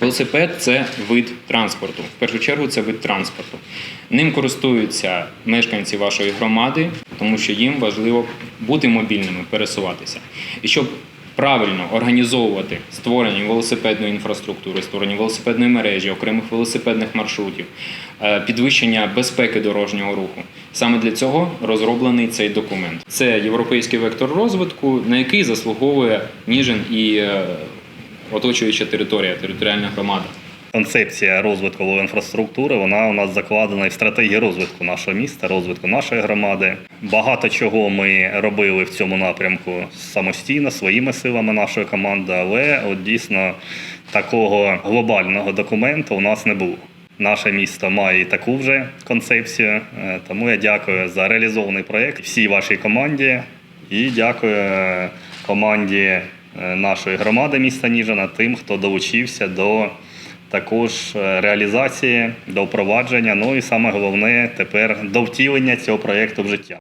Велосипед це вид транспорту. В першу чергу це вид транспорту. Ним користуються мешканці вашої громади, тому що їм важливо бути мобільними, пересуватися. І щоб правильно організовувати створення велосипедної інфраструктури, створення велосипедної мережі, окремих велосипедних маршрутів, е, підвищення безпеки дорожнього руху. Саме для цього розроблений цей документ. Це європейський вектор розвитку, на який заслуговує Ніжин і е, оточуюча територія, територіальна громада. Концепція розвитку інфраструктури вона у нас закладена і в стратегії розвитку нашого міста, розвитку нашої громади. Багато чого ми робили в цьому напрямку самостійно, своїми силами нашої команди, але от дійсно такого глобального документу у нас не було. Наше місто має і таку вже концепцію, е, тому я дякую за реалізований проєкт всій вашій команді і дякую е, команді нашої громади міста Ніжина, тим, хто долучився до також е, реалізації, до впровадження. Ну і саме головне тепер до втілення цього проєкту в життя.